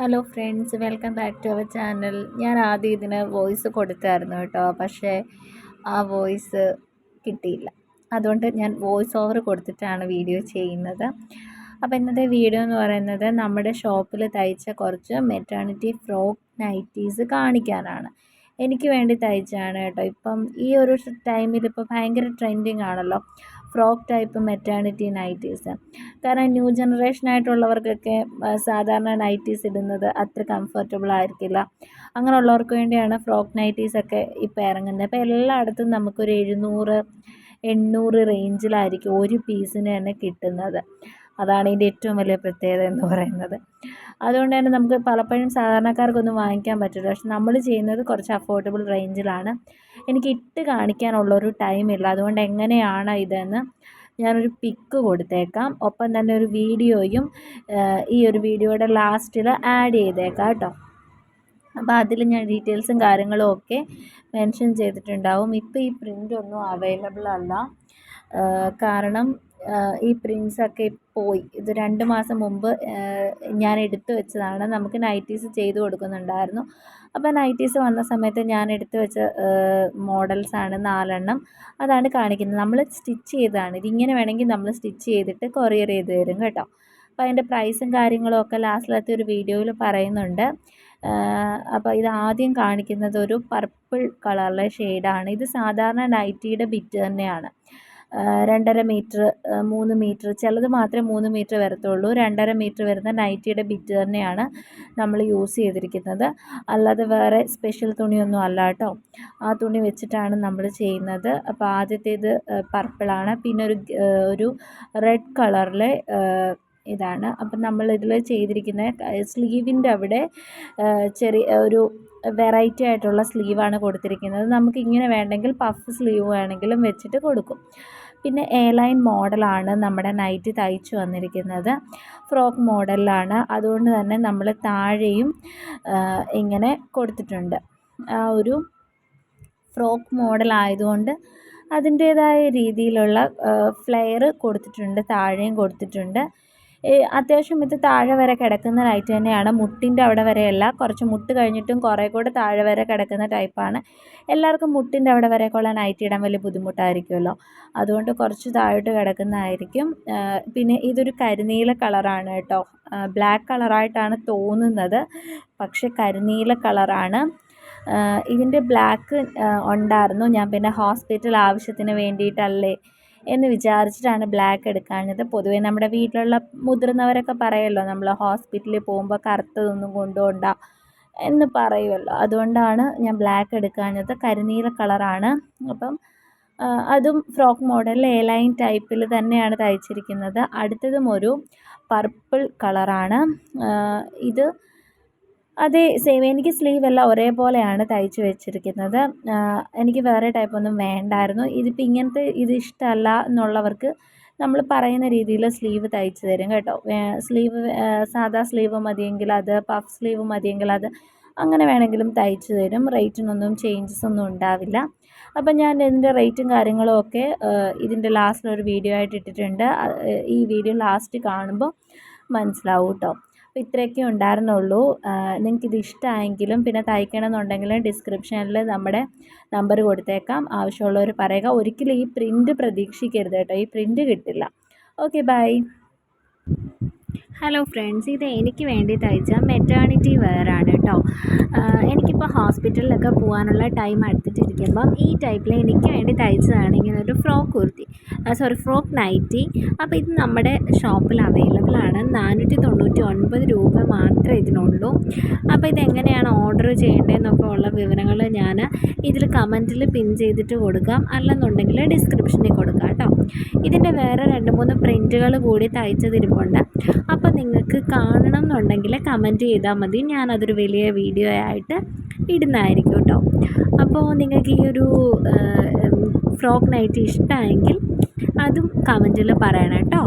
Hello friends welcome back to our channel ഞാൻ ആദ്യം ഇതിന് വോയിസ് കൊടുത്തായിരുന്നു കേട്ടോ. പക്ഷേ ആ വോയിസ് കിട്ടിയില്ല. അതുകൊണ്ട് ഞാൻ വോയിസ് ഓവർ കൊടുത്തിട്ടാണ് വീഡിയോ ചെയ്യുന്നത്. അപ്പോൾ ഇന്നത്തെ വീഡിയോ എന്ന് പറയുന്നത് നമ്മുടെ ഷോപ്പിൽ തയ്ച്ച കുറച്ച് മെറ്റേണിറ്റി ഫ്രോക്ക് നൈറ്റീസ് കാണിക്കാനാണ്. എനിക്ക് വേണ്ടി തയ്ച്ചാണ് കേട്ടോ. ഇപ്പം ഈ ഒരു ടൈമിൽ ഇപ്പോൾ ഭയങ്കര ട്രെൻഡിങ് ആണല്ലോ. Frock type maternity nighties. കാരണം ന്യൂ ജനറേഷൻ ആയിട്ടുള്ളവർക്കൊക്കെ സാധാരണ നൈറ്റീസ് ഇടുന്നത് അത്ര കംഫർട്ടബിൾ ആയിരിക്കില്ല. അങ്ങനെയുള്ളവർക്ക് വേണ്ടിയാണ് ഫ്രോക്ക് നൈറ്റീസ് ഒക്കെ ഇപ്പോൾ ഇറങ്ങുന്നത്. അപ്പോൾ എല്ലായിടത്തും നമുക്കൊരു എഴുന്നൂറ് എണ്ണൂറ് റേഞ്ചിലായിരിക്കും ഒരു പീസിന് തന്നെ കിട്ടുന്നത്. അതാണ് ഇതിന്റെ ഏറ്റവും വലിയ പ്രത്യേകത എന്ന് പറയുന്നത്. അതുകൊണ്ട് തന്നെ നമുക്ക് പലപ്പോഴും സാധാരണക്കാർക്കൊന്നും വാങ്ങിക്കാൻ പറ്റില്ല. പക്ഷെ നമ്മൾ ചെയ്യുന്നത് കുറച്ച് അഫോർഡബിൾ റേഞ്ചിലാണ് എനിക്ക് ഇട്ട് കാണിക്കാനുള്ളൊരു ടൈമില്ല അതുകൊണ്ട് എങ്ങനെയാണ് ഇതെന്ന് ഞാനൊരു പിക്ക് കൊടുത്തേക്കാം. ഒപ്പം തന്നെ ഒരു വീഡിയോയും ഈ ഒരു വീഡിയോയുടെ ലാസ്റ്റിൽ ആഡ് ചെയ്തേക്കാം കേട്ടോ. അപ്പോൾ അതിൽ ഞാൻ ഡീറ്റെയിൽസും കാര്യങ്ങളും ഒക്കെ മെൻഷൻ ചെയ്തിട്ടുണ്ടാവും. ഇപ്പോൾ ഈ പ്രിന്റ് ഒന്നും അവൈലബിൾ അല്ല. കാരണം ഈ പ്രിൻസൊക്കെ പോയി. ഇത് രണ്ട് മാസം മുമ്പ് ഞാൻ എടുത്തു വെച്ചതാണ്. നമുക്ക് നൈറ്റീസ് ചെയ്ത് കൊടുക്കുന്നുണ്ടായിരുന്നു. അപ്പോൾ നൈറ്റീസ് വന്ന സമയത്ത് ഞാൻ എടുത്തു വെച്ച മോഡൽസാണ് നാലെണ്ണം. അതാണ് കാണിക്കുന്നത്. നമ്മൾ സ്റ്റിച്ച് ചെയ്തതാണ്. ഇതിങ്ങനെ വേണമെങ്കിൽ നമ്മൾ സ്റ്റിച്ച് ചെയ്തിട്ട് കൊറിയർ ചെയ്ത് തരും കേട്ടോ. അപ്പോൾ അതിന്റെ പ്രൈസും കാര്യങ്ങളും ഒക്കെ ലാസ്റ്റിലത്തെ ഒരു വീഡിയോയിൽ പറയുന്നുണ്ട്. അപ്പോൾ ഇത് ആദ്യം കാണിക്കുന്നത് ഒരു പർപ്പിൾ കളറിലെ ഷെയ്ഡാണ്. ഇത് സാധാരണ നൈറ്റിയുടെ ബിറ്റ് തന്നെയാണ്. രണ്ടര മീറ്റർ മൂന്ന് മീറ്റർ ചിലത് മാത്രമേ മൂന്ന് മീറ്റർ വരത്തുള്ളൂ. രണ്ടര മീറ്റർ വരുന്ന നൈറ്റിയുടെ ബിറ്റ് തന്നെയാണ് നമ്മൾ യൂസ് ചെയ്തിരിക്കുന്നത്. അല്ലാതെ വേറെ സ്പെഷ്യൽ തുണിയൊന്നും അല്ല കേട്ടോ. ആ തുണി വെച്ചിട്ടാണ് നമ്മൾ ചെയ്യുന്നത്. അപ്പോൾ ആദ്യത്തേത് പർപ്പിളാണ് പിന്നെ ഒരു ഒരു റെഡ് കളറിലെ ഇതാണ്. അപ്പം നമ്മൾ ചെയ്തിരിക്കുന്ന സ്ലീവിന്റെ അവിടെ ചെറിയ ഒരു വെറൈറ്റി ആയിട്ടുള്ള സ്ലീവാണ് കൊടുത്തിരിക്കുന്നത്. നമുക്ക് ഇങ്ങനെ വേണ്ടെങ്കിൽ പഫ് സ്ലീവ് വേണമെങ്കിലും വെച്ചിട്ട് കൊടുക്കും. പിന്നെ എ ലൈൻ മോഡലാണ് നമ്മുടെ നൈറ്റ് തയ്ച്ചു വന്നിരിക്കുന്നത്. ഫ്രോക്ക് മോഡലിലാണ്. അതുകൊണ്ട് തന്നെ നമ്മൾ താഴെയും ഇങ്ങനെ കൊടുത്തിട്ടുണ്ട്. ആ ഒരു ഫ്രോക്ക് മോഡൽ ആയതുകൊണ്ട് അതിന്റേതായ രീതിയിലുള്ള ഫ്ലെയർ കൊടുത്തിട്ടുണ്ട് താഴെയും കൊടുത്തിട്ടുണ്ട്. അത്യാവശ്യം ഇത് താഴെ വരെ കിടക്കുന്ന ലൈറ്റ് തന്നെയാണ്. മുട്ടിന്റെ അവിടെ വരെയല്ല. കുറച്ച് മുട്ട് കഴിഞ്ഞിട്ടും കുറേ കൂടെ താഴെ വരെ കിടക്കുന്ന ടൈപ്പാണ് എല്ലാവർക്കും മുട്ടിന്റെ അവിടെ കൊള്ളാൻ നൈറ്റ് ഇടാൻ വലിയ ബുദ്ധിമുട്ടായിരിക്കുമല്ലോ. അതുകൊണ്ട് കുറച്ച് താഴോട്ട് കിടക്കുന്നതായിരിക്കും. പിന്നെ ഇതൊരു കരിനീല കളറാണ് കേട്ടോ. ബ്ലാക്ക് കളറായിട്ടാണ് തോന്നുന്നത്. പക്ഷെ കരിനീല കളറാണ് ഇതിന്റെ ബ്ലാക്ക് ഉണ്ടായിരുന്നു. ഞാൻ പിന്നെ ഹോസ്പിറ്റൽ ആവശ്യത്തിന് വേണ്ടിയിട്ടല്ലേ എന്ന് വിചാരിച്ചിട്ടാണ് ബ്ലാക്ക് എടുക്കാഞ്ഞത്. പൊതുവെ നമ്മുടെ വീട്ടിലുള്ള മുതിർന്നവരൊക്കെ പറയുമല്ലോ നമ്മൾ ഹോസ്പിറ്റലിൽ പോകുമ്പോൾ കറുത്തതൊന്നും കൊണ്ടുപോകണ്ട എന്ന് പറയുമല്ലോ അതുകൊണ്ടാണ് ഞാൻ ബ്ലാക്ക് എടുക്കാഞ്ഞത്. കരിനീല കളറാണ് അപ്പം അതും ഫ്രോക്ക് മോഡൽ എ ലൈൻ ടൈപ്പിൽ തന്നെയാണ് തയ്ച്ചിരിക്കുന്നത്. അടുത്തതും ഒരു പർപ്പിൾ കളറാണ് ഇത് അതെ സെയിം എനിക്ക് സ്ലീവ് എല്ലാം ഒരേപോലെയാണ് തയ്ച്ച് വെച്ചിരിക്കുന്നത്. എനിക്ക് വേറെ ടൈപ്പ് ഒന്നും വേണ്ടായിരുന്നു. ഇതിപ്പോൾ ഇങ്ങനത്തെ ഇത് ഇഷ്ടമല്ല എന്നുള്ളവർക്ക് നമ്മൾ പറയുന്ന രീതിയിൽ സ്ലീവ് തയ്ച്ച് തരും കേട്ടോ. സ്ലീവ് സാധാ സ്ലീവ് മതിയെങ്കിൽ അത് പഫ് സ്ലീവ് മതിയെങ്കിൽ അത് അങ്ങനെ വേണമെങ്കിലും തയ്ച്ച് തരും. റേറ്റിനൊന്നും ചേഞ്ചസ് ഒന്നും ഉണ്ടാവില്ല. അപ്പം ഞാൻ ഇതിന്റെ റേറ്റും കാര്യങ്ങളും ഒക്കെ ഇതിന്റെ ലാസ്റ്റിലൊരു വീഡിയോ ആയിട്ട് ഇട്ടിട്ടുണ്ട്. ഈ വീഡിയോ ലാസ്റ്റ് കാണുമ്പോൾ മനസ്സിലാവും കേട്ടോ. അപ്പോൾ ഇത്രയൊക്കെ ഉണ്ടായിരുന്നുള്ളൂ. നിങ്ങൾക്കിത് ഇഷ്ടമായെങ്കിലും പിന്നെ തയ്ക്കണമെന്നുണ്ടെങ്കിൽ ഡിസ്ക്രിപ്ഷനിൽ നമ്മുടെ നമ്പർ കൊടുത്തേക്കാം. ആവശ്യമുള്ളവർ പറയുക. ഒരിക്കലും ഈ പ്രിന്റ് പ്രതീക്ഷിക്കരുത് കേട്ടോ. ഈ പ്രിന്റ് കിട്ടില്ല. Okay bye. ഹലോ ഫ്രണ്ട്സ് ഇത് എനിക്ക് വേണ്ടി തയ്ച്ച മെറ്റേണിറ്റി വെയറാണ് കേട്ടോ എനിക്കിപ്പോൾ ഹോസ്പിറ്റലിലൊക്കെ പോകാനുള്ള ടൈം അടുത്തിട്ടിരിക്കുമ്പം ഈ ടൈപ്പിൽ എനിക്ക് വേണ്ടി തയ്ച്ചതാണ് ഇങ്ങനെ ഒരു frock kurti. Sorry frock nighty അപ്പോൾ ഇത് നമ്മുടെ ഷോപ്പിൽ അവൈലബിൾ ആണ്. നാനൂറ്റി തൊണ്ണൂറ്റി ഒൻപത് രൂപ മാത്രമേ ഇതിനുള്ളൂ. അപ്പോൾ ഇതെങ്ങനെയാണ് ഓർഡർ ചെയ്യേണ്ടതെന്നൊക്കെ ഉള്ള വിവരങ്ങൾ ഞാൻ ഇതിൽ കമന്റിൽ പിൻ ചെയ്തിട്ട് കൊടുക്കാം. അല്ലെന്നുണ്ടെങ്കിൽ ഡിസ്ക്രിപ്ഷനിൽ കൊടുക്കാം കേട്ടോ ഇതിന്റെ വേറെ രണ്ട് മൂന്ന് പ്രിന്റുകൾ കൂടി തയ്ച്ചതിരിപ്പുണ്ട് അപ്പോൾ അപ്പോൾ നിങ്ങൾക്ക് കാണണം എന്നുണ്ടെങ്കിൽ കമന്റ് ചെയ്താൽ മതി. ഞാനതൊരു വലിയ വീഡിയോ ആയിട്ട് ഇടുന്നതായിരിക്കും കേട്ടോ. അപ്പോൾ നിങ്ങൾക്ക് ഈ ഒരു ഫ്രോക്ക് നൈറ്റ് ഇഷ്ടമായെങ്കിൽ അതും കമന്റിൽ പറയണം കേട്ടോ.